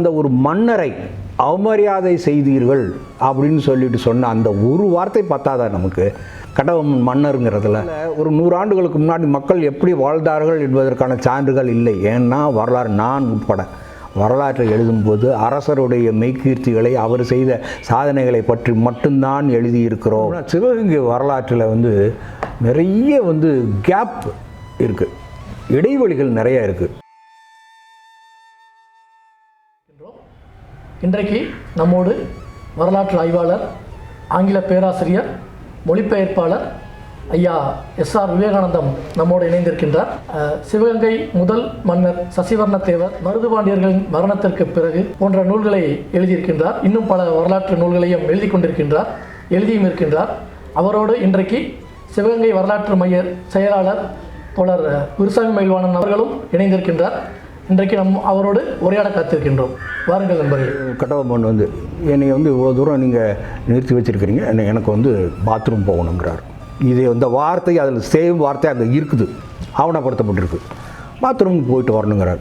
அந்த ஒரு மன்னரை அவமரியாதை செய்தீர்கள் அப்படின்னு சொல்லிட்டு சொன்ன அந்த ஒரு வார்த்தை பார்த்தாதான் நமக்கு? கடவுள் மன்னருங்கிறதுல. ஒரு நூறாண்டுகளுக்கு முன்னாடி மக்கள் எப்படி வாழ்ந்தார்கள் என்பதற்கான சான்றுகள் இல்லை. ஏன்னா வரலாறு நான் உட்பட வரலாற்றை எழுதும்போது அரசருடைய மெய்கீர்த்திகளை அவர் செய்த சாதனைகளை பற்றி மட்டும்தான் எழுதியிருக்கிறோம். சிவகங்கை வரலாற்றில் வந்து நிறைய வந்து கேப் இருக்குது இடைவெளிகள் நிறைய இருக்குது இன்றைக்கு நம்மோடு வரலாற்று ஆய்வாளர் ஆங்கில பேராசிரியர் மொழிபெயர்ப்பாளர் ஐயா எஸ் ஆர் விவேகானந்தம் நம்மோடு இணைந்திருக்கின்றார். சிவகங்கை முதல் மன்னர் சசிவர்ணத்தேவர் மருதுபாண்டியர்களின் மரணத்திற்கு பிறகு போன்ற நூல்களை எழுதியிருக்கின்றார். இன்னும் பல வரலாற்று நூல்களையும் எழுதி கொண்டிருக்கின்றார் எழுதியும் இருக்கின்றார். அவரோடு இன்றைக்கு சிவகங்கை வரலாற்று மைய செயலாளர் தோழர் குருசாமி மயில்வாணன் அவர்களும் இணைந்திருக்கின்றார். இன்றைக்கு நம் அவரோடு உரையாட காத்திருக்கின்றோம். வாருங்கள் நண்பர்களே. கட்டபொம்மன் வந்து என்னை வந்து இவ்வளோ தூரம் நீங்கள் நிறுத்தி வச்சுருக்கிறீங்க. என்னை- எனக்கு வந்து பாத்ரூம் போகணுங்கிறார். இது இந்த வார்த்தை அதில் சேம் வார்த்தை அங்கே இருக்குது. ஆவணப்படுத்தப்பட்டிருக்கு பாத்ரூமுக்கு போயிட்டு வரணுங்கிறார்.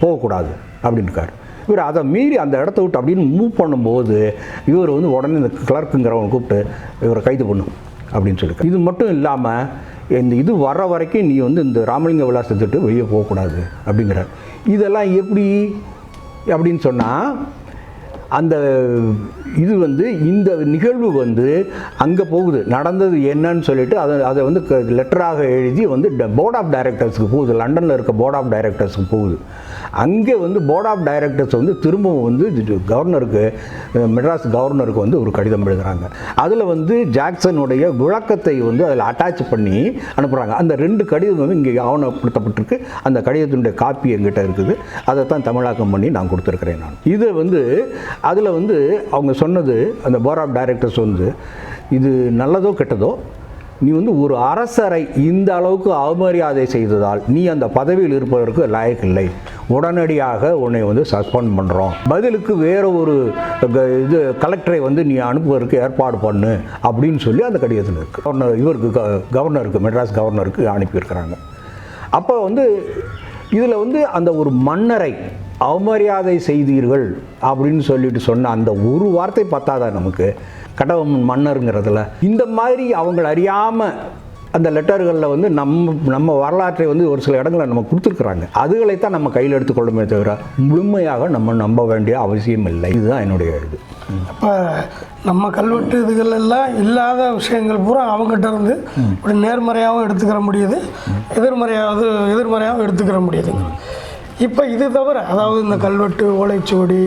போகக்கூடாது அப்படின்னுக்கார். இவர் அதை மீறி அந்த இடத்த விட்டு அப்படின்னு மூவ் பண்ணும்போது இவர் வந்து உடனே இந்த கிளர்க்குங்கிறவங்க கூப்பிட்டு இவரை கைது பண்ணும் அப்படின்னு சொல்லியிருக்காரு இது மட்டும் இல்லாமல் இந்த இது வர்ற வரைக்கும் நீ வந்து இந்த ராமலிங்க விலாசத்தை விட்டு வெளியே போகக்கூடாது அப்படிங்கிறார். இதெல்லாம் எப்படி அப்படின்னு சொன்னால் அந்த இது வந்து இந்த நிகழ்வு வந்து அங்கே போகுது. நடந்தது என்னன்னு சொல்லிட்டு அதை அதை வந்து லெட்டராக எழுதி வந்து போர்ட் ஆஃப் டைரக்டர்ஸ்க்கு போகுது. லண்டனில் இருக்க போர்ட் ஆஃப் டைரக்டர்ஸ்க்கு போகுது. அங்கே வந்து போர்ட் ஆஃப் டைரக்டர்ஸ் வந்து திரும்பவும் வந்து கவர்னருக்கு மெட்ராஸ் கவர்னருக்கு வந்து ஒரு கடிதம் எழுதுகிறாங்க அதில் வந்து ஜாக்சனுடைய விளக்கத்தை வந்து அதில் அட்டாச் பண்ணி அனுப்புகிறாங்க அந்த ரெண்டு கடிதம் வந்து இங்கே ஆவணப்படுத்தப்பட்டிருக்கு. அந்த கடிதத்தினுடைய காப்பி எங்கிட்ட இருக்குது. அதை தான் தமிழாக்கம் பண்ணி நான் கொடுத்துருக்கிறேன் நான். இது வந்து அதில் வந்து அவங்க சொன்னது அந்த போர்ட் ஆஃப் டைரக்டர்ஸ் வந்து இது நல்லதோ கெட்டதோ நீ வந்து ஒரு அரசரை இந்த அளவுக்கு அவமரியாதை செய்ததால் நீ அந்த பதவியில் இருப்பதற்கு லாயக்கில்லை உடனடியாக உன்னை வந்து சஸ்பெண்ட் பண்ணுறோம் பதிலுக்கு வேறு ஒரு க- இது கலெக்டரை வந்து நீ அனுப்புவதற்கு ஏற்பாடு பண்ணு அப்படின்னு சொல்லி அந்த கடிதத்தில் இருக்கு. கவர்னர் இவருக்கு க- கவர்னருக்கு மெட்ராஸ் கவர்னருக்கு அனுப்பியிருக்கிறாங்க. அப்போ வந்து இதில் வந்து அந்த ஒரு மன்னரை அவமரியாதை செய்தீர்கள் அப்படின்னு சொல்லிட்டு சொன்ன அந்த ஒரு வார்த்தை பத்தாதான் நமக்கு? கடவுள் மன்னருங்கிறதுல இந்த மாதிரி அவங்க அறியாமல் அந்த லெட்டர்களில் வந்து நம்ம நம்ம வரலாற்றை வந்து ஒரு சில இடங்களில் நம்ம கொடுத்துருக்குறாங்க. அதுகளைத்தான் நம்ம கையில் எடுத்துக்கொள்ளுமே தவிர முழுமையாக நம்ம நம்ப வேண்டிய அவசியம் இல்லை. இதுதான் என்னுடைய இது. அப்போ நம்ம கல்வெட்டு இதுகள் எல்லாம் இல்லாத விஷயங்கள் பூரா அவங்ககிட்ட இருந்து இப்படி நேர்மறையாகவும் எடுத்துக்கிற முடியுது எதிர்மறையாவது எதிர்மறையாகவும் எடுத்துக்கிற முடியுதுங்க. இப்போ இது தவிர அதாவது இந்த கல்வெட்டு ஓலைச்சுவடி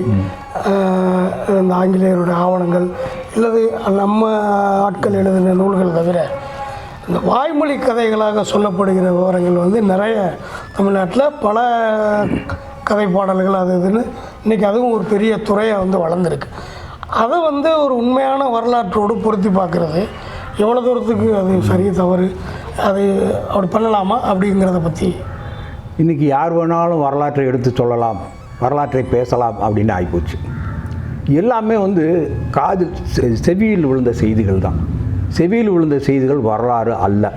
இந்த ஆங்கிலேயருடைய ஆவணங்கள் இல்லது நம்ம ஆட்கள் எழுதின நூல்கள் தவிர இந்த வாய்மொழி கதைகளாக சொல்லப்படுகிற விவரங்கள் வந்து நிறைய தமிழ்நாட்டில் பல கதை பாடல்கள் அது இதுன்னு இன்றைக்கி அதுவும் ஒரு பெரிய துறையாக வந்து வளர்ந்துருக்கு. அதை வந்து ஒரு உண்மையான வரலாற்றோடு பொருத்தி பார்க்குறது. எவ்வளோ தூரத்துக்கு அது சரி தவறு அது அப்படி பண்ணலாமா அப்படிங்கிறத பற்றி இன்றைக்கி யார் வேணாலும் வரலாற்றை எடுத்து சொல்லலாம் வரலாற்றை பேசலாம் அப்படின்னு ஆகிப்போச்சு எல்லாமே வந்து காது செ- செவியில் விழுந்த செய்திகள் தான். செவியில் விழுந்த செய்திகள் வரலாறு அல்ல.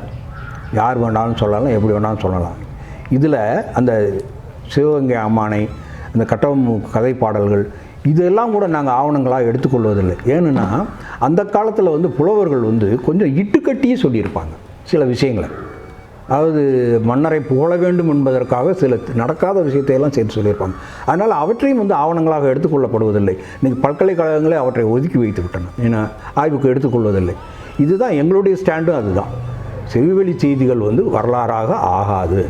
யார் வேணாலும் சொல்லலாம் எப்படி வேணாலும் சொல்லலாம். இதில் அந்த சிவகங்கை அம்மானை அந்த கட்டபொம்மு கதை பாடல்கள் இதெல்லாம் கூட நாங்கள் ஆவணங்களாக எடுத்துக்கொள்வதில்லை. ஏன்னா அந்த காலத்தில் வந்து புலவர்கள் வந்து கொஞ்சம் இட்டுக்கட்டியே சொல்லியிருப்பாங்க சில விஷயங்களை. அதாவது மன்னரை புகழ வேண்டும் என்பதற்காக சில நடக்காத விஷயத்தை எல்லாம் சேர்த்து சொல்லியிருப்பாங்க. அதனால் அவற்றையும் வந்து ஆவணங்களாக எடுத்துக்கொள்ளப்படுவதில்லை. நீங்கள் பல்கலைக்கழகங்களே அவற்றை ஒதுக்கி வைத்து விட்டன. ஏன்னா ஆய்வுக்கு எடுத்துக்கொள்வதில்லை. இதுதான் எங்களுடைய ஸ்டாண்டும் அதுதான். செவிவெளி செய்திகள் வந்து வரலாறாக ஆகாது.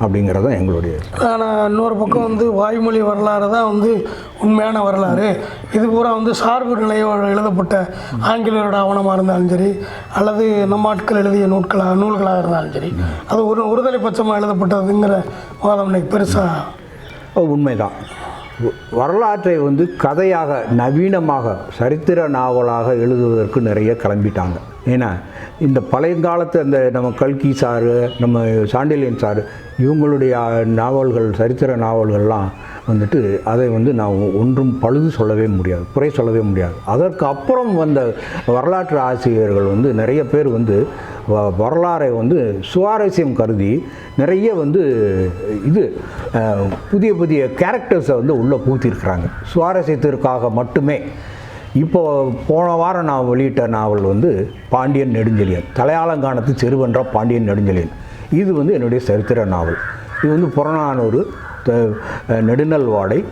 அப்படிங்கிறது தான் எங்களுடைய ஆனால் இன்னொரு பக்கம் வந்து வாய்மொழி வரலாறு தான் வந்து உண்மையான வரலாறு. இது பூரா வந்து சார்பு நிலையோடு எழுதப்பட்ட ஆங்கிலேயரோட ஆவணமாக இருந்தாலும் சரி அல்லது நம்ம ஆட்கள் எழுதிய நூட்களாக நூல்களாக இருந்தாலும் சரி அது ஒரு ஒருதலை பட்சமாக எழுதப்பட்டதுங்கிற வாதம் இன்னைக்கு பெருசாக உண்மைதான். வரலாற்றை வந்து கதையாக நவீனமாக சரித்திர நாவலாக எழுதுவதற்கு நிறைய கிளம்பிட்டாங்க. ஏன்னா இந்த பழையங்காலத்து அந்த நம்ம கல்கி சாரு நம்ம சாண்டிலியன் சாரு இவங்களுடைய நாவல்கள் சரித்திர நாவல்கள்லாம் வந்துட்டு அதை வந்து நான் ஒன்றும் பழுது சொல்லவே முடியாது குறை சொல்லவே முடியாது. அதற்கு அப்புறம் வந்த வரலாற்று ஆசிரியர்கள் வந்து நிறைய பேர் வந்து வ- வரலாறை வந்து சுவாரஸ்யம் கருதி நிறைய வந்து இது புதிய புதிய கேரக்டர்ஸை வந்து உள்ளே பூத்திருக்கிறாங்க சுவாரஸ்யத்திற்காக மட்டுமே. இப்போ போன வாரம் நான் வெளியிட்ட நாவல் வந்து பாண்டியன் நெடுஞ்செழியன் தலையாலங்கானத்து செருவென்ற பாண்டியன் நெடுஞ்செழியன். இது வந்து என்னுடைய சரித்திர நாவல். இது வந்து புறநானூறு த- நெடுநல்வாடை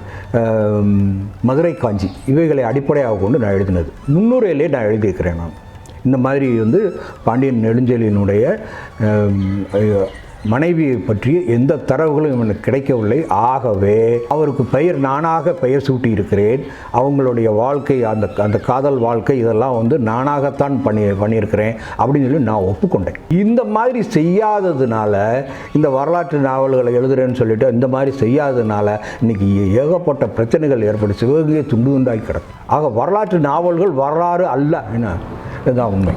மதுரை காஞ்சி. இவைகளை அடிப்படையாக கொண்டு நான் எழுதினது. முன்னுரையிலே நான் எழுதியிருக்கிறேன் நான். இந்த மாதிரி வந்து பாண்டியன் நெடுஞ்செழியனுடைய மனைவியை பற்றி எந்த தரவுகளும் எனக்கு கிடைக்கவில்லை. ஆகவே அவருக்கு பெயர் நானாக பெயர் சூட்டி இருக்கிறேன் அவங்களுடைய வாழ்க்கை அந்த அந்த காதல் வாழ்க்கை இதெல்லாம் வந்து நானாகத்தான் பண்ணி பண்ணியிருக்கிறேன் அப்படின்னு சொல்லி நான் ஒப்புக்கொண்டேன். இந்த மாதிரி செய்யாததுனால இந்த வரலாற்று நாவல்களை எழுதுறேன்னு சொல்லிட்டு இந்த மாதிரி செய்யாததுனால இன்னைக்கு ஏகப்பட்ட பிரச்சனைகள் ஏற்பட்டு சிவகங்கையை துண்டு துண்டாகி கிடக்கு. ஆக வரலாற்று நாவல்கள் வரலாறு அல்ல. என்ன? இதுதான் உண்மை.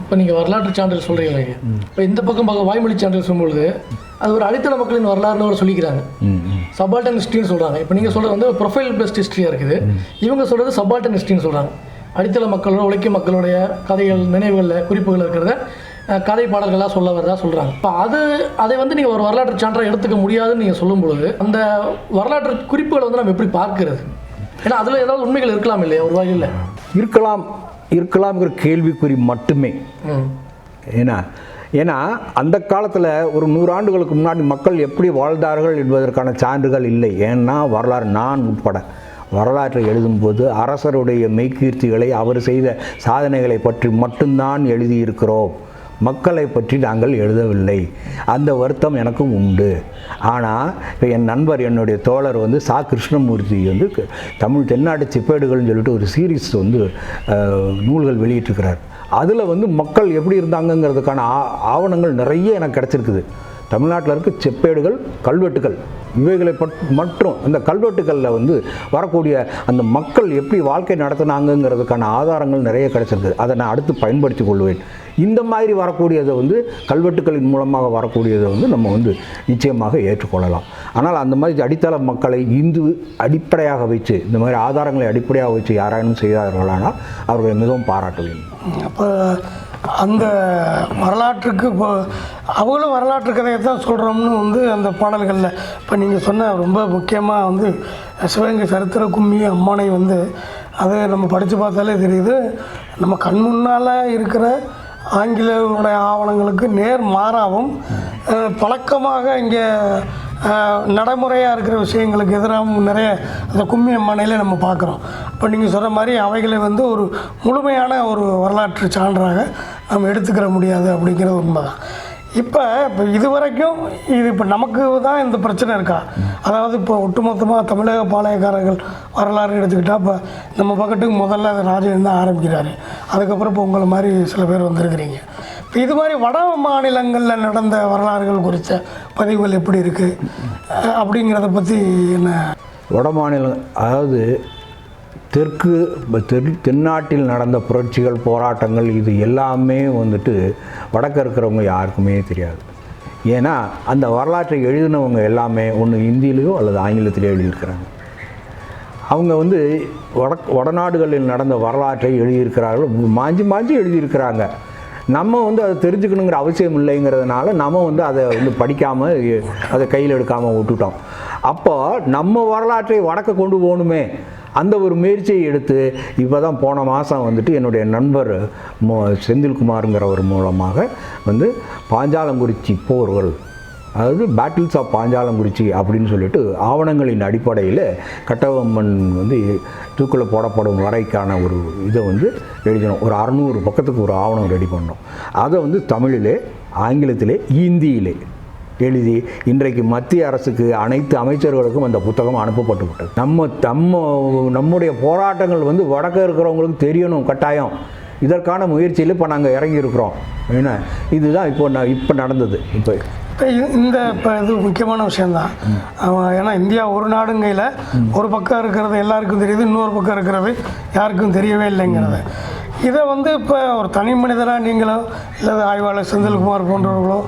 இப்போ நீங்கள் வரலாற்று சான்றிதழ் சொல்கிறீங்க இப்போ இந்த பக்கம் பார்க்க வாய்மொழி சான்றிதழ் சொல்லும்பொழுது அது ஒரு அடித்தள மக்களின் வரலாறுன்னு ஒரு சொல்லிக்கிறாங்க. சபால்டன் ஹிஸ்ட்ரின்னு சொல்கிறாங்க இப்போ நீங்கள் சொல்கிறது வந்து ப்ரொஃபைல் பெஸ்ட் ஹிஸ்ட்ரியாக இருக்குது. இவங்க சொல்கிறது சபால்டன் ஹிஸ்ட்ரின்னு சொல்கிறாங்க அடித்தள மக்களோட உழைக்கும் மக்களுடைய கதைகள் நினைவுகளில் குறிப்புகள் இருக்கிறத கதை பாடல்களாக சொல்ல வரதா சொல்கிறாங்க இப்போ அது அதை வந்து நீங்கள் ஒரு வரலாற்று சான்றாக எடுத்துக்க முடியாதுன்னு நீங்கள் சொல்லும் பொழுது அந்த வரலாற்று குறிப்புகளை வந்து நம்ம எப்படி பார்க்கிறது? ஏன்னா அதில் ஏதாவது உண்மைகள் இருக்கலாம் இல்லையா? ஒரு வகையில். இருக்கலாம். இருக்கலாம்ங்கிற கேள்விக்குறி மட்டுமே. ஏன்னா ஏன்னா அந்த காலத்தில் ஒரு நூறு ஆண்டுகளுக்கு முன்னாடி மக்கள் எப்படி வாழ்ந்தார்கள் என்பதற்கான சான்றுகள் இல்லை. ஏன்னா வரலாறு நான் உட்பட வரலாற்றை எழுதும்போது அரசருடைய மெய்கீர்த்திகளை அவர் செய்த சாதனைகளை பற்றி மட்டும்தான் எழுதியிருக்கிறோம். மக்களை பற்றி நாங்கள் எழுதவில்லை. அந்த வருத்தம் எனக்கும் உண்டு. ஆனால் இப்போ என் நண்பர் என்னுடைய தோழர் வந்து சா. கிருஷ்ணமூர்த்தி வந்து தமிழ் தென்னாட்டு சிப்பேடுகள்னு சொல்லிட்டு ஒரு சீரீஸ் வந்து நூல்கள் வெளியிட்டிருக்கிறார். அதில் வந்து மக்கள் எப்படி இருந்தாங்கங்கிறதுக்கான ஆ ஆவணங்கள் நிறைய எனக்கு கிடச்சிருக்குது. தமிழ்நாட்டில் இருக்க செப்பேடுகள் கல்வெட்டுகள் இவைகளை மற்றும் அந்த கல்வெட்டுகளில் வந்து வரக்கூடிய அந்த மக்கள் எப்படி வாழ்க்கை நடத்தினாங்கிறதுக்கான ஆதாரங்கள் நிறைய கிடைச்சிருக்கு. அதை நான் அடுத்து பயன்படுத்தி கொள்வேன். இந்த மாதிரி வரக்கூடியதை வந்து கல்வெட்டுகளின் மூலமாக வரக்கூடியதை வந்து நம்ம வந்து நிச்சயமாக ஏற்றுக்கொள்ளலாம். ஆனால் அந்த மாதிரி அடித்தள மக்களை இந்து அடிப்படையாக வச்சு இந்த மாதிரி ஆதாரங்களை அடிப்படையாக வச்சு யாரானும் செய்தார்களானால் அவர்களை மிகவும் பாராட்டுவேன். அப்போ அந்த வரலாற்றுக்கு இப்போ அவங்களும் வரலாற்று கதையை தான் சொல்கிறோம்னு வந்து அந்த பாடல்களில். இப்போ நீங்கள் சொன்ன ரொம்ப முக்கியமாக வந்து சிவகங்கை சரித்திர கும்மி அம்மானை வந்து அதை நம்ம படித்து பார்த்தாலே தெரியுது. நம்ம கண் முன்னால் இருக்கிற ஆங்கிலேயருடைய ஆவணங்களுக்கு நேர் மாறாகவும் பழக்கமாக இங்கே நடைமுறையாக இருக்கிற விஷயங்களுக்கு எதிராகவும் நிறைய அந்த கும்மி அம்மானையில் நம்ம பார்க்குறோம். இப்போ நீங்கள் சொன்ன மாதிரி அவைகளை வந்து ஒரு முழுமையான ஒரு வரலாற்று சான்றாக நம்ம எடுத்துக்கிற முடியாது அப்படிங்கிறது உண்மைதான். இப்போ இப்போ இது வரைக்கும் இது இப்போ நமக்கு தான் இந்த பிரச்சனை இருக்கா? அதாவது இப்போ ஒட்டுமொத்தமாக தமிழக பாளையக்காரர்கள் வரலாறு எடுத்துக்கிட்டால் இப்போ நம்ம பக்கத்துக்கு முதல்ல அது ராஜேந்திரன் தான் ஆரம்பிக்கிறாரு. அதுக்கப்புறம் இப்போ உங்களை மாதிரி சில பேர் வந்திருக்கிறீங்க. இப்போ இது மாதிரி வட மாநிலங்களில் நடந்த வரலாறுகள் குறித்த பதிவுகள் எப்படி இருக்குது அப்படிங்கிறத பற்றி என்ன? வட மாநிலம் அதாவது தெற்கு தென் தென்னாட்டில் நடந்த புரட்சிகள் போராட்டங்கள் இது எல்லாமே வந்துட்டு வடக்க இருக்கிறவங்க யாருக்குமே தெரியாது. ஏன்னா அந்த வரலாற்றை எழுதினவங்க எல்லாமே ஒன்று இந்தியிலேயோ அல்லது ஆங்கிலத்திலேயோ எழுதியிருக்கிறாங்க. அவங்க வந்து வட வடநாடுகளில் நடந்த வரலாற்றை எழுதியிருக்கிறார்கள். மாஞ்சி மாஞ்சி எழுதியிருக்கிறாங்க. நம்ம வந்து அதை தெரிஞ்சுக்கணுங்கிற அவசியம் இல்லைங்கிறதுனால நம்ம வந்து அதை வந்து படிக்காமல் அதை கையில் எடுக்காமல் விட்டுட்டோம். அப்போ நம்ம வரலாற்றை வடக்க கொண்டு போகணுமே. அந்த ஒரு முயற்சியை எடுத்து இப்போ தான் போன மாதம் வந்துட்டு என்னுடைய நண்பர் மோ செந்தில்குமாருங்கிறவர் மூலமாக வந்து பாஞ்சாலங்குறிச்சி போர்கள் அதாவது பேட்டில்ஸ் ஆஃப் பாஞ்சாலங்குறிச்சி அப்படின்னு சொல்லிட்டு ஆவணங்களின் அடிப்படையில் கட்டபொம்மன் வந்து தூக்கில் போடப்படும் வரைக்கான ஒரு இதை வந்து எழுதினோம். ஒரு அறநூறு பக்கத்துக்கு ஒரு ஆவணம் ரெடி பண்ணோம். அதை வந்து தமிழிலே ஆங்கிலத்திலே இந்தியிலே எழுதி இன்றைக்கு மத்திய அரசுக்கு அனைத்து அமைச்சர்களுக்கும் அந்த புத்தகம் அனுப்பப்பட்டு விட்டது நம்ம தம்ம நம்முடைய போராட்டங்கள் வந்து வடக்க இருக்கிறவங்களுக்கு தெரியணும் கட்டாயம். இதற்கான முயற்சியில் இப்போ நாங்கள் இறங்கியிருக்கிறோம். என்ன? இதுதான் இப்போ நான் இப்போ நடந்தது. இப்போ இப்போ இந்த இப்போ இது முக்கியமான விஷயந்தான் ஏன்னா இந்தியா ஒரு நாடுங்கையில் ஒரு பக்கம் இருக்கிறது எல்லாருக்கும் தெரியுது இன்னொரு பக்கம் இருக்கிறது யாருக்கும் தெரியவே இல்லைங்கிறது. இதை வந்து இப்போ ஒரு தனி மனிதராக நீங்களோ இல்லை ஆய்வாளர் செந்தில்குமார் போன்றவர்களோ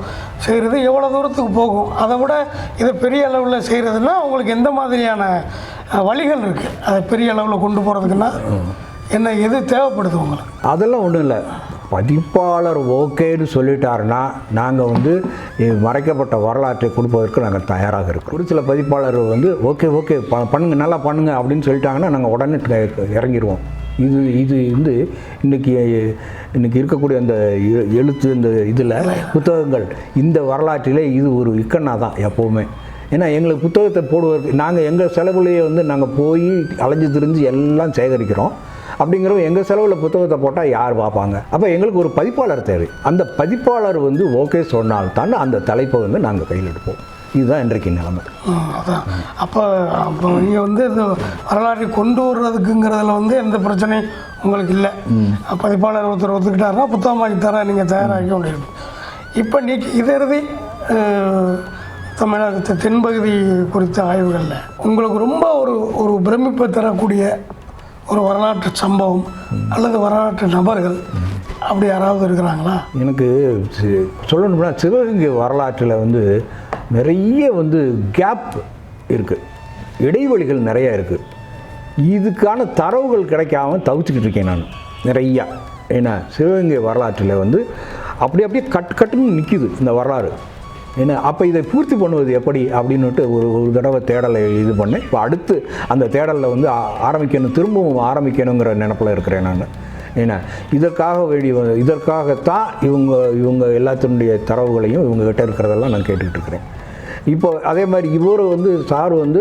செய்கிறது எவ்வளோ தூரத்துக்கு போகும்? அதை விட இதை பெரிய அளவில் செய்கிறதுனா உங்களுக்கு எந்த மாதிரியான வழிகள் இருக்குது அதை பெரிய அளவில் கொண்டு போகிறதுக்குன்னா என்ன எது தேவைப்படுது உங்களுக்கு? அதெல்லாம் ஒன்றும் இல்லை. பதிப்பாளர் ஓகேன்னு சொல்லிட்டாருன்னா நாங்கள் வந்து மறைக்கப்பட்ட வரலாற்றை கொடுப்பதற்கு நாங்கள் தயாராக இருக்கிறோம். ஒரு சில பதிப்பாளர் வந்து ஓகே ஓகே ப பண்ணுங்க நல்லா பண்ணுங்க அப்படின்னு சொல்லிட்டாங்கன்னா நாங்கள் உடனே இறங்கிடுவோம். இது இது வந்து இன்னைக்கு இன்றைக்கி இருக்கக்கூடிய அந்த எ- எழுத்து இந்த இதில் புத்தகங்கள் இந்த வரலாற்றிலே இது ஒரு இக்கண்ணா தான் எப்போவுமே. ஏன்னா எங்களுக்கு புத்தகத்தை போடுவதற்கு நாங்கள் எங்கள் செலவுலேயே வந்து நாங்கள் போய் அலைஞ்சு திரிஞ்சு எல்லாம் சேகரிக்கிறோம். அப்படிங்கிறவங்க எங்கள் செலவில் புத்தகத்தை போட்டால் யார் பார்ப்பாங்க? அப்போ எங்களுக்கு ஒரு பதிப்பாளர் தேவை. அந்த பதிப்பாளர் வந்து ஓகே சொன்னால்தான் அந்த தலைப்பை வந்து நாங்கள் கையில் எடுப்போம் இதுதான் இன்றைக்கு நிலைமை. அதான். அப்போ அப்போ நீங்கள் வந்து இந்த வரலாற்றை கொண்டு வர்றதுக்குங்கிறதுல வந்து எந்த பிரச்சனையும் உங்களுக்கு இல்லை. பதிப்பாளர் ஒருத்தர் ஒத்துக்கிட்டாருன்னா புத்தகமாக்கி தர நீங்கள் தயாராகி கொண்டிருப்பீங்க. இப்போ நீ இதறுதி தமிழகத்து தென்பகுதி குறித்த ஆய்வுகளில் உங்களுக்கு ரொம்ப ஒரு ஒரு பிரமிப்பை தரக்கூடிய ஒரு வரலாற்று சம்பவம் அல்லது வரலாற்று நபர்கள் அப்படி யாராவது இருக்கிறாங்களா? எனக்கு சொல்லணும்னா சிவகங்கை வரலாற்றில் வந்து நிறைய வந்து கேப் இருக்குது இடைவெளிகள் நிறையா இருக்குது இதுக்கான தரவுகள் கிடைக்காம தவிச்சுக்கிட்டு இருக்கேன் நான். நிறையா. ஏன்னா சிவகங்கை வரலாற்றில் வந்து அப்படி அப்படியே கட் கட்டுன்னு நிற்கிது இந்த வரலாறு. ஏன்னா அப்போ இதை பூர்த்தி பண்ணுவது எப்படி அப்படின்னுட்டு ஒரு ஒரு தடவை தேடலை இது பண்ணேன். இப்போ அடுத்து அந்த தேடலில் வந்து ஆரம்பிக்கணும் திரும்பவும் ஆரம்பிக்கணுங்கிற நினப்பில் இருக்கிறேன் நான். ஏன்னா இதற்காக வேண்டி இதற்காகத்தான் இவங்க இவங்க எல்லாத்தினுடைய தரவுகளையும் இவங்க கிட்ட இருக்கிறதெல்லாம் நான் கேட்டுக்கிட்டு இருக்கிறேன். இப்போ அதே மாதிரி இவர் வந்து சார் வந்து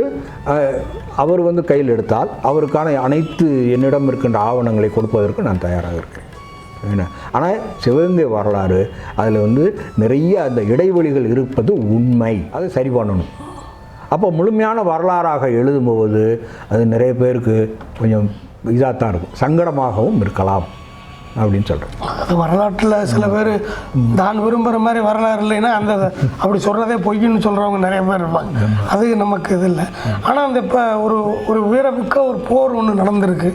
அவர் வந்து கையில் எடுத்தால் அவருக்கான அனைத்து என்னிடம் இருக்கின்ற ஆவணங்களை கொடுப்பதற்கு நான் தயாராக இருக்கிறேன். ஏன்னா ஆனால் சிவகங்கை வரலாறு அதில் வந்து நிறைய அந்த இடைவெளிகள் இருப்பது உண்மை. அதை சரி பண்ணணும். அப்போ முழுமையான வரலாறாக எழுதும்போது அது நிறைய பேருக்கு கொஞ்சம் இதாக தான் இருக்கும். சங்கடமாகவும் இருக்கலாம் அப்படின்னு சொல்கிறேன் அது வரலாற்றில் சில பேர் தான் விரும்புகிற மாதிரி வரலாறு இல்லைன்னா அந்த அப்படி சொல்கிறதே பொய்ன்னு சொல்கிறவங்க நிறைய பேர் இருப்பாங்க. அது நமக்கு இது இல்லை. ஆனால் அந்த இப்போ ஒரு ஒரு வீரமிக்க ஒரு போர் ஒன்று நடந்திருக்கு.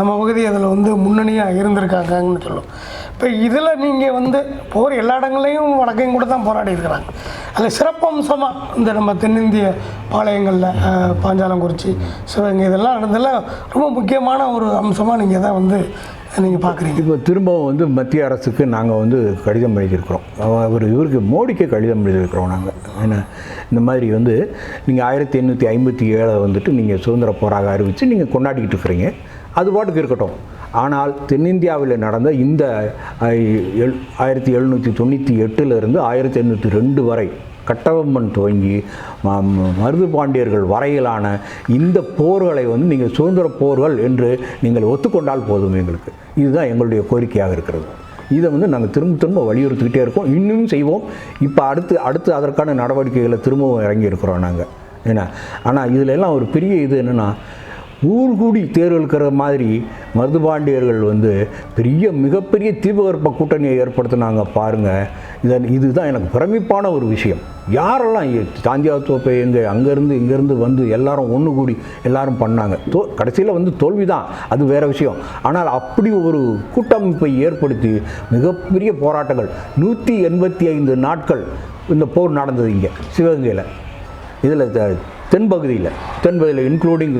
நம்ம பகுதி அதில் வந்து முன்னணியாக இருந்திருக்காங்கன்னு சொல்லுவோம். இப்போ இதில் நீங்கள் வந்து போர் எல்லா இடங்களையும் வடக்கையும் கூட தான் போராடி இருக்கிறாங்க அதில் சிறப்பம்சமாக இந்த நம்ம தென்னிந்திய பாளையங்களில் பாஞ்சாலங்குறிச்சி சிவகங்கை இதெல்லாம் நடந்ததெல்லாம் ரொம்ப முக்கியமான ஒரு அம்சமாக நீங்கள் தான் வந்து நீங்கள் பார்க்குறீங்க இப்போ திரும்பவும் வந்து மத்திய அரசுக்கு நாங்கள் வந்து கடிதம் எழுதியிருக்கிறோம். அவர் இவருக்கு மோடிக்கு கடிதம் எழுதியிருக்கிறோம் நாங்கள் ஏன்னா இந்த மாதிரி வந்து நீங்கள் ஆயிரத்தி எண்ணூற்றி ஐம்பத்தி ஏழை வந்துட்டு நீங்கள் சுதந்திர போராக அறிவித்து நீங்கள் கொண்டாடிக்கிட்டு இருக்கிறீங்க. அது பாட்டுக்கு இருக்கட்டும். ஆனால் தென்னிந்தியாவில் நடந்த இந்த எல் ஆயிரத்தி எழுநூற்றி தொண்ணூற்றி எட்டுலேருந்து ஆயிரத்தி எண்ணூற்றி ரெண்டு வரை கட்டபொம்மன் துவங்கி ம- மருது பாண்டியர்கள் வரையிலான இந்த போர்களை வந்து நீங்கள் சுதந்திர போர்கள் என்று நீங்கள் ஒத்துக்கொண்டால் போதும் எங்களுக்கு. இதுதான் எங்களுடைய கோரிக்கையாக இருக்கிறது. இதை வந்து நாங்கள் திரும்ப திரும்ப வலியுறுத்திக்கிட்டே இருக்கோம். இன்னும் செய்வோம். இப்போ அடுத்து அடுத்து அதற்கான நடவடிக்கைகளை திரும்பவும் இறங்கி இருக்கிறோம் நாங்கள். ஏன்னா ஆனால் இதில் எல்லாம் ஒரு பெரிய இது என்னென்னா ஊர்கூடி தேர் இழுக்கிற மாதிரி மருதுபாண்டியர்கள் வந்து பெரிய மிகப்பெரிய தீபகற்ப கூட்டணியை ஏற்படுத்தினாங்க பாருங்கள் இதன் இதுதான் எனக்கு பிரமிப்பான ஒரு விஷயம். யாரெல்லாம் சாந்தியா தோப்பை எங்கே அங்கேருந்து இங்கேருந்து வந்து எல்லாரும் ஒன்று கூடி எல்லாரும் பண்ணாங்க. தோ கடைசியில் வந்து தோல்வி தான் அது வேறு விஷயம். ஆனால் அப்படி ஒரு கூட்டமைப்பை ஏற்படுத்தி மிகப்பெரிய போராட்டங்கள் நூற்றி எண்பத்தி ஐந்து நாட்கள் இந்த போர் நடந்தது இங்கே சிவகங்கையில். இதில் தென்பகுதியில் தென்பகுதியில் இன்க்ளூடிங்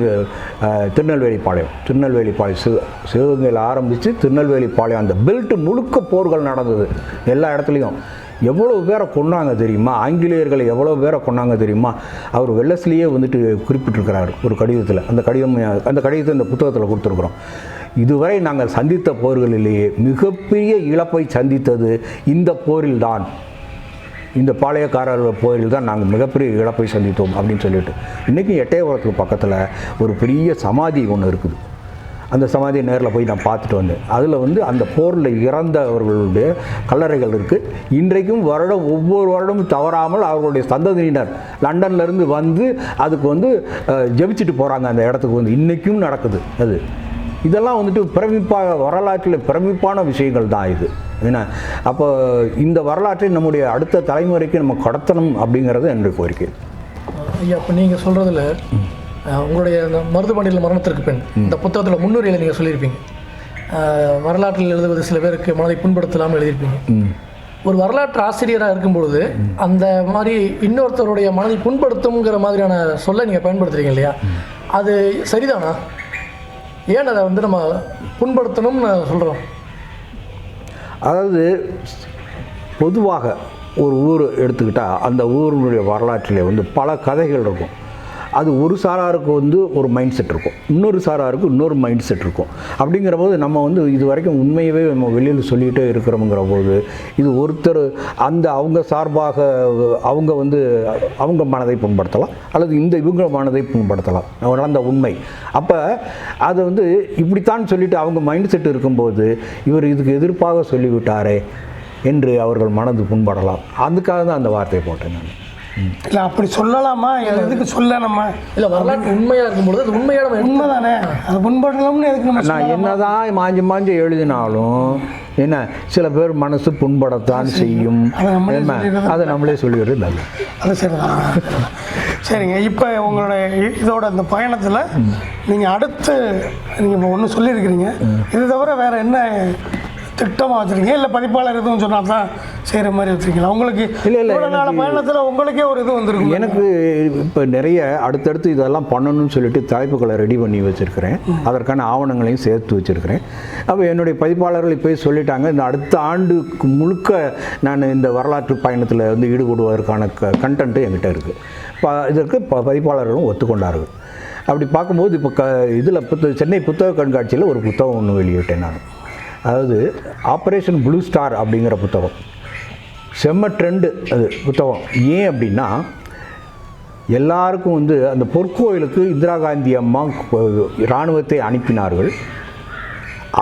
திருநெல்வேலி பாளையம். திருநெல்வேலி பாளையம் சிவ சிவகங்கையில் ஆரம்பித்து திருநெல்வேலி பாளையம் அந்த பெல்ட் முழுக்க போர்கள் நடந்தது. எல்லா இடத்துலையும். எவ்வளோ பேரை கொன்னாங்க தெரியுமா? ஆங்கிலேயர்களை எவ்வளோ பேரை கொன்னாங்க தெரியுமா? அவர் வெள்ளஸ்லேயே வந்துட்டு குறிப்பிட்டிருக்கிறார் ஒரு கடிதத்தில். அந்த கடிதம் அந்த கடிதத்தை இந்த புத்தகத்தில் கொடுத்துருக்குறோம். இதுவரை நாங்கள் சந்தித்த போர்களிலேயே மிகப்பெரிய இழப்பை சந்தித்தது இந்த போரில்தான். இந்த பாளையக்காரர்கள் கோயில் தான் நாங்கள் மிகப்பெரிய இழப்பை சந்தித்தோம் அப்படின்னு சொல்லிட்டு. இன்றைக்கும் எட்டயபுரத்துக்கு பக்கத்தில் ஒரு பெரிய சமாதி ஒன்று இருக்குது. அந்த சமாதியை நேரில் போய் நான் பார்த்துட்டு வந்தேன். அதில் வந்து அந்த போரில் இறந்தவர்களுடைய கல்லறைகள் இருக்குது இன்றைக்கும் வருடம் ஒவ்வொரு வருடமும் தவறாமல் அவர்களுடைய சந்ததியினர் லண்டன்லேருந்து வந்து அதுக்கு வந்து ஜெபிச்சுட்டு போகிறாங்க அந்த இடத்துக்கு வந்து. இன்றைக்கும் நடக்குது அது. இதெல்லாம் வந்துட்டு பிரமிப்பாக வரலாற்றில் பிரமிப்பான விஷயங்கள் தான் இது. ஏன்னா அப்போ இந்த வரலாற்றை நம்முடைய அடுத்த தலைமுறைக்கு நம்ம கடத்தணும் அப்படிங்கிறது என்னுடைய கோரிக்கை. ஐயா இப்போ நீங்கள் சொல்கிறதுல உங்களுடைய அந்த மருதுபாண்டியில் மரணத்திற்கு பின் இந்த புத்தகத்தில் முன்னுரையில் நீங்கள் சொல்லியிருப்பீங்க. வரலாற்றில் எழுதுவது சில பேருக்கு மனதை புண்படுத்தலாமல் எழுதியிருப்பீங்க. ஒரு வரலாற்று ஆசிரியராக இருக்கும் பொழுது அந்த மாதிரி இன்னொருத்தருடைய மனதை புண்படுத்தும்ங்கிற மாதிரியான சொல்லை நீங்கள் பயன்படுத்துறீங்க இல்லையா? அது சரிதானா? ஏன் அதை வந்து நம்ம புண்படுத்தணும்னு சொல்கிறோம் அதாவது பொதுவாக ஒரு ஊர் எடுத்துக்கிட்டால் அந்த ஊரினுடைய வரலாற்றிலே வந்து பல கதைகள் இருக்கும். அது ஒரு சாராருக்கு வந்து ஒரு மைண்ட் செட் இருக்கும். இன்னொரு சாராருக்கு இன்னொரு மைண்ட் செட் இருக்கும். அப்படிங்கிற போது நம்ம வந்து இது வரைக்கும் உண்மையவே நம்ம வெளியில் சொல்லிகிட்டே இருக்கிறோங்கிற போது இது ஒருத்தர் அந்த அவங்க சார்பாக அவங்க வந்து அவங்க மனதை புண்படுத்தலாம். அல்லது இந்த இவங்க மனதை புண்படுத்தலாம். நடந்த உண்மை. அப்போ அதை வந்து இப்படித்தான் சொல்லிட்டு அவங்க மைண்ட் செட் இருக்கும்போது இவர் இதுக்கு எதிர்ப்பாக சொல்லிவிட்டாரே என்று அவர்கள் மனது புண்படலாம். அதுக்காக தான் அந்த வார்த்தையை போட்டேன் நான். இல்லை அப்படி சொல்லலாமா? எதுக்கு சொல்ல நம்ம? இல்லை வரலாற்று உண்மையாக இருக்கும் பொழுது அது உண்மையாக நம்ம எடுத்து- உண்மைதானே? அது புண்படலாம்னு எதுக்கு நம்ம நான் என்னதான் மாஞ்சி மாஞ்சி எழுதினாலும் என்ன சில பேர் மனசு புண்படத்தான் செய்யும். அதை நம்மளே? சொல்லிடுறது அதை நம்மளே சொல்லிடுறது நல்லது அது சரிதான். சரிங்க இப்போ உங்களோட இ- இதோட இந்த பயணத்தில் நீங்கள் அடுத்து நீங்கள் இப்போ ஒன்று சொல்லியிருக்கிறீங்க இது தவிர வேறு என்ன திட்டமாக வச்சுருக்கீங்க இல்லை பதிப்பாளர் எதுவும் சொன்னால் தான் செய்கிற மாதிரி வச்சுருக்கீங்களா? உங்களுக்கு இல்ல, இல்ல, நாள் பயணத்தில் உங்களுக்கே ஒரு இது வந்திருக்கும் எனக்கு இப்போ நிறைய அடுத்தடுத்து இதெல்லாம் பண்ணணும்னு சொல்லிட்டு தலைப்புகளை ரெடி பண்ணி வச்சுருக்கிறேன். அதற்கான ஆவணங்களையும் சேர்த்து வச்சுருக்கிறேன். அப்போ என்னுடைய பதிப்பாளர்கள் இப்போ சொல்லிட்டாங்க இந்த அடுத்த ஆண்டுக்கு முழுக்க நான் இந்த வரலாற்று பயணத்தில் வந்து ஈடுபடுவதற்கான க கண்டென்ட்டு என்கிட்ட இருக்குது ப இதற்கு ப பதிப்பாளர்களும் ஒத்துக்கொண்டார்கள். அப்படி பார்க்கும்போது இப்போ க இதில் புத்த சென்னை புத்தக கண்காட்சியில் ஒரு புத்தகம் ஒன்று வெளியிட்டேன் நான். அதாவது ஆப்ரேஷன் ப்ளூ ஸ்டார் அப்படிங்கிற புத்தகம். செம்ம ட்ரெண்டு அது புத்தகம். ஏன் அப்படின்னா எல்லாருக்கும் வந்து அந்த பொற்கோயிலுக்கு இந்திரா காந்தி அம்மா இராணுவத்தை அனுப்பினார்கள்.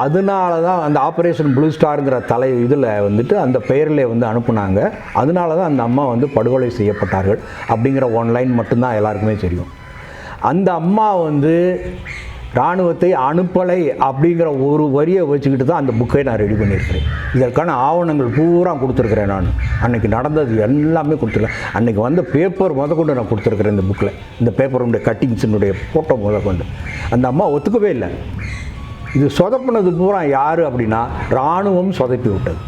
அதனால தான் அந்த ஆப்ரேஷன் ப்ளூ ஸ்டாருங்கிற தலை இதில் வந்துட்டு அந்த பெயரில் வந்து அனுப்புனாங்க. அதனால தான் அந்த அம்மா வந்து படுகொலை செய்யப்பட்டார்கள். அப்படிங்கிற ஒன்லைன் மட்டும்தான் எல்லாருக்குமே தெரியும். அந்த அம்மா வந்து இராணுவத்தை அனுப்பலை அப்படிங்கிற ஒரு வரியை வச்சுக்கிட்டு தான் அந்த புக்கை நான் ரெடி பண்ணியிருக்கிறேன். இதற்கான ஆவணங்கள் பூரா கொடுத்துருக்குறேன் நான். அன்னைக்கு நடந்தது எல்லாமே கொடுத்துருக்கேன் அன்னைக்கு வந்த பேப்பர் முத கொண்டு நான் கொடுத்துருக்குறேன் இந்த புக்கில் இந்த பேப்பருடைய கட்டிங்ஸினுடைய ஃபோட்டோ முத கொண்டு. அந்த அம்மா ஒத்துக்கவே இல்லை. இது சொதப்பினது பூரா யார் அப்படின்னா இராணுவம் சொதப்பி விட்டது.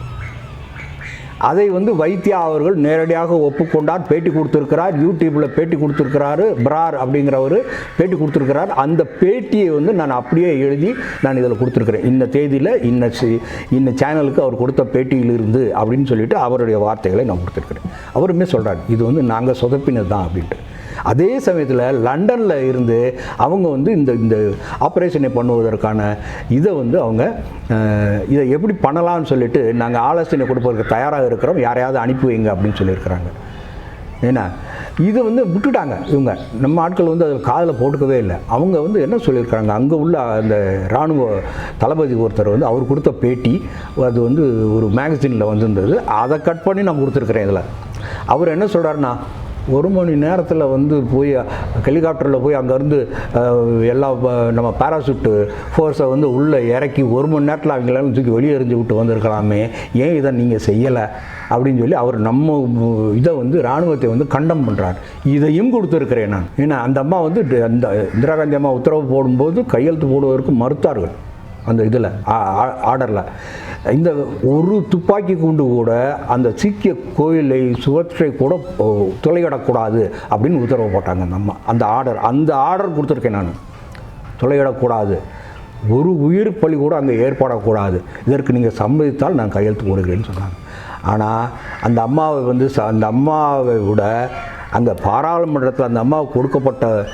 அதை வந்து வைத்தியா அவர்கள் நேரடியாக ஒப்புக்கொண்டார் பேட்டி கொடுத்துருக்கிறார் யூடியூப்பில் பேட்டி கொடுத்துருக்கிறாரு பிரார் அப்படிங்கிறவர் பேட்டி கொடுத்துருக்கிறார். அந்த பேட்டியை வந்து நான் அப்படியே எழுதி நான் இதில் கொடுத்துருக்குறேன். இந்த தேதியில் இன்ன சி- சேனலுக்கு அவர் கொடுத்த பேட்டியிலிருந்து அப்படின்னு சொல்லிட்டு அவருடைய வார்த்தைகளை நான் கொடுத்துருக்குறேன். அவருமே சொல்கிறார் இது வந்து நாங்கள் சொதப்பினது தான் அப்படின்ட்டு. அதே சமயத்தில் லண்டனில் இருந்து அவங்க வந்து இந்த இந்த ஆப்ரேஷனை பண்ணுவதற்கான இதை வந்து அவங்க இதை எப்படி பண்ணலாம்னு சொல்லிட்டு நாங்கள் ஆலோசனை கொடுப்பதற்கு தயாராக இருக்கிறோம். யாரையாவது அனுப்பி வைங்க அப்படின்னு சொல்லியிருக்கிறாங்க. ஏன்னா இதை வந்து விட்டுட்டாங்க இவங்க. நம்ம ஆட்கள் வந்து அதில் காதில் போட்டுக்கவே இல்லை. அவங்க வந்து என்ன சொல்லியிருக்காங்க அங்கே உள்ள அந்த இராணுவ தளபதி ஒருத்தர் வந்து அவர் கொடுத்த பேட்டி அது வந்து ஒரு மேகசினில் வந்திருந்தது. அதை கட் பண்ணி நான் கொடுத்துருக்குறேன் இதில். அவர் என்ன சொல்கிறாருன்னா ஒரு மணி நேரத்தில் வந்து போய் ஹெலிகாப்டரில் போய் அங்கேருந்து எல்லா நம்ம பேராசூட்டு ஃபோர்ஸை வந்து உள்ளே இறக்கி ஒரு மணி நேரத்தில் அவங்களால தூக்கி வெளியே எறிஞ்சு விட்டு வந்திருக்கலாமே. ஏன் இதை நீங்கள் செய்யலை? அப்படின்னு சொல்லி அவர் நம்ம இதை வந்து இராணுவத்தை வந்து கண்டம் பண்ணுறார் இதையும் கொடுத்துருக்கிறேன் நான். ஏன்னா அந்த அம்மா வந்து அந்த இந்திரா காந்தி அம்மா உத்தரவு போடும்போது கையெழுத்து போடுவதற்கு மறுத்தார்கள். அந்த இதில் ஆர்டரில். இந்த ஒரு துப்பாக்கி குண்டு கூட அந்த சீக்கிய கோயிலை சுவற்றை கூட துளையிடக்கூடாது அப்படின்னு உத்தரவு போட்டாங்க அந்த அம்மா. அந்த ஆர்டர் அந்த ஆர்டர் கொடுத்துருக்கேன் நான். துளையிடக்கூடாது. ஒரு உயிர் பலி கூட அங்கே ஏற்படக்கூடாது. இதற்கு நீங்கள் சம்மதித்தால் நான் கையெழுத்து போடுகிறேன்னு சொன்னாங்க. ஆனால் அந்த அம்மாவை வந்து ச- அந்த அம்மாவை விட அங்கே பாராளுமன்றத்தில் அந்த அம்மாவுக்கு கொடுக்கப்பட்ட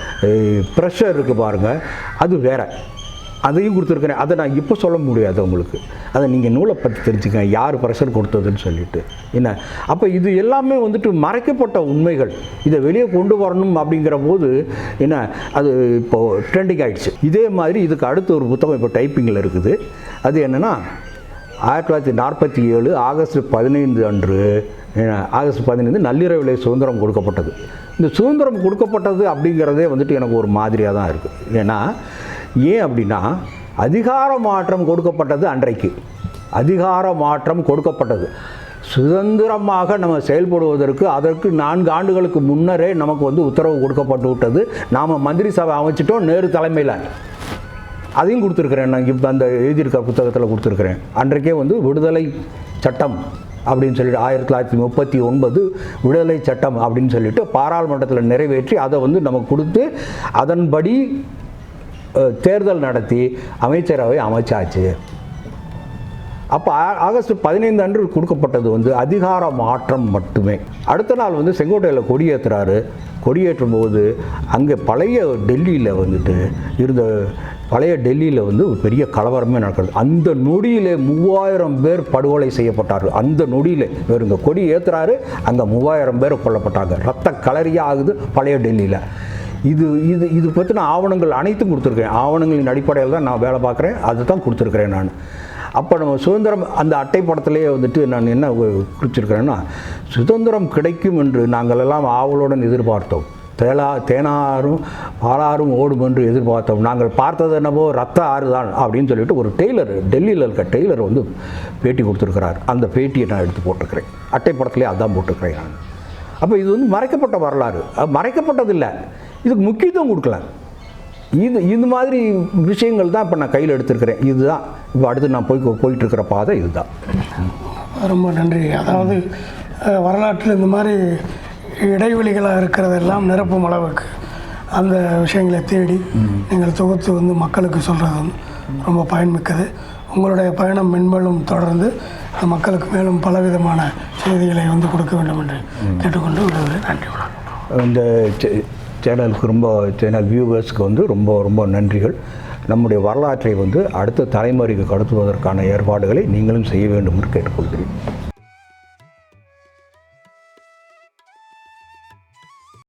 ப்ரெஷர் இருக்குது பாருங்கள் அது வேற. அதையும் கொடுத்துருக்குறேன். அதை நான் இப்போ சொல்ல முடியாது உங்களுக்கு. அதை நீங்கள் நூலை பற்றி தெரிஞ்சுக்க யார் ப்ரெஷர் கொடுத்ததுன்னு சொல்லிட்டு. என்ன? அப்போ இது எல்லாமே வந்துட்டு மறைக்கப்பட்ட உண்மைகள். இதை வெளியே கொண்டு வரணும் அப்படிங்கிற போது என்ன? அது இப்போது ட்ரெண்டிங் ஆகிடுச்சு இதே மாதிரி இதுக்கு அடுத்து ஒரு புத்தகம் இப்போ டைப்பிங்கில் இருக்குது. அது என்னென்னா ஆயிரத்தி தொள்ளாயிரத்தி நாற்பத்தி ஏழு ஆகஸ்ட் பதினைந்து அன்று ஆகஸ்ட் பதினைந்து நள்ளிரவிலே சுதந்திரம் கொடுக்கப்பட்டது. இந்த சுதந்திரம் கொடுக்கப்பட்டது அப்படிங்கிறதே வந்துட்டு எனக்கு ஒரு மாதிரியாக தான் இருக்குது ஏன்னா ஏன் அப்படின்னா அதிகார மாற்றம் கொடுக்கப்பட்டது அன்றைக்கு. அதிகார மாற்றம் கொடுக்கப்பட்டது. சுதந்திரமாக நம்ம செயல்படுவதற்கு அதற்கு நான்கு ஆண்டுகளுக்கு முன்னரே நமக்கு வந்து உத்தரவு கொடுக்கப்பட்டு விட்டது. நாம் மந்திரி சபை அமைச்சிட்டோம் நேரு தலைமையில். அதையும் கொடுத்துருக்குறேன் நான் இப்போ அந்த எழுதியிருக்க புத்தகத்தில் கொடுத்துருக்குறேன். அன்றைக்கே வந்து விடுதலை சட்டம் அப்படின்னு சொல்லிட்டு ஆயிரத்தி தொள்ளாயிரத்தி முப்பத்தி ஒன்பது விடுதலை சட்டம் அப்படின்னு சொல்லிட்டு பாராளுமன்றத்தில் நிறைவேற்றி அதை வந்து நமக்கு கொடுத்து அதன்படி தேர்தல் நடத்தி அமைச்சரவை அமைச்சாச்சு. அப்போ ஆ- ஆகஸ்ட் பதினைந்து அன்று கொடுக்கப்பட்டது வந்து அதிகார மாற்றம் மட்டுமே. அடுத்த நாள் வந்து செங்கோட்டையில் கொடியேற்றுறாரு கொடியேற்றும் போது அங்கே பழைய டெல்லியில் வந்துட்டு இருந்த பழைய டெல்லியில் வந்து ஒரு பெரிய கலவரமே நடக்கிறது. அந்த நொடியிலே மூவாயிரம் பேர் படுகொலை செய்யப்பட்டார்கள். அந்த நொடியில் இவர் இங்கே கொடி ஏற்றுறாரு அங்கே மூவாயிரம் பேர் கொல்லப்பட்டாங்க. ரத்த கலரியாக ஆகுது பழைய டெல்லியில். இது இது இது பற்றின ஆவணங்கள் அனைத்தும் கொடுத்துருக்கேன். ஆவணங்களின் அடிப்படையில் தான் நான் வேலை பார்க்குறேன். அதை தான் கொடுத்துருக்குறேன் நான். அப்போ நம்ம சுதந்திரம் அந்த அட்டை படத்திலேயே வந்துட்டு நான் என்ன குறிச்சிருக்கிறேன்னா சுதந்திரம் கிடைக்கும் என்று நாங்கள் எல்லாம் ஆவலுடன் எதிர்பார்த்தோம். தேலா தேனாரும் பாலாரும் ஓடும் என்று எதிர்பார்த்தோம். நாங்கள் பார்த்தது என்னவோ ரத்த ஆறு தான் அப்படின்னு சொல்லிட்டு ஒரு டெய்லர் டெல்லியில் இருக்க டெய்லர் வந்து பேட்டி கொடுத்துருக்கிறார். அந்த பேட்டியை நான் எடுத்து போட்டிருக்கிறேன். அட்டை படத்திலே அதான் போட்டிருக்கிறேன் நான். அப்போ இது வந்து மறைக்கப்பட்ட வரலாறு. மறைக்கப்பட்டதில்லை. இதுக்கு முக்கியத்துவம் கொடுக்கல. இது இந்த மாதிரி விஷயங்கள் தான் இப்போ நான் கையில் எடுத்திருக்கிறேன். இதுதான். இப்போ அடுத்து நான் போய் போயிட்டு இருக்கிற பாதை இதுதான். ரொம்ப நன்றி. அதாவது வரலாற்றில் இந்த மாதிரி இடைவெளிகளாக இருக்கிறதெல்லாம் நிரப்பும் அளவுக்கு அந்த விஷயங்களை தேடி நீங்கள் தொகுத்து வந்து மக்களுக்கு சொல்கிறது வந்து ரொம்ப பயன்மிக்கது. உங்களுடைய பயணம் மென்மேலும் தொடர்ந்து மக்களுக்கு மேலும் பலவிதமான செய்திகளை வந்து கொடுக்க வேண்டும் என்று கேட்டுக்கொண்டு நன்றி. இந்த சேனலுக்கு ரொம்ப சேனல் வியூவர்ஸ்க்கு வந்து ரொம்ப ரொம்ப நன்றிகள். நம்முடைய வரலாற்றை வந்து அடுத்த தலைமுறைக்கு கடத்துவதற்கான ஏற்பாடுகளை நீங்களும் செய்ய வேண்டும் என்று கேட்டுக்கொள்கிறேன்.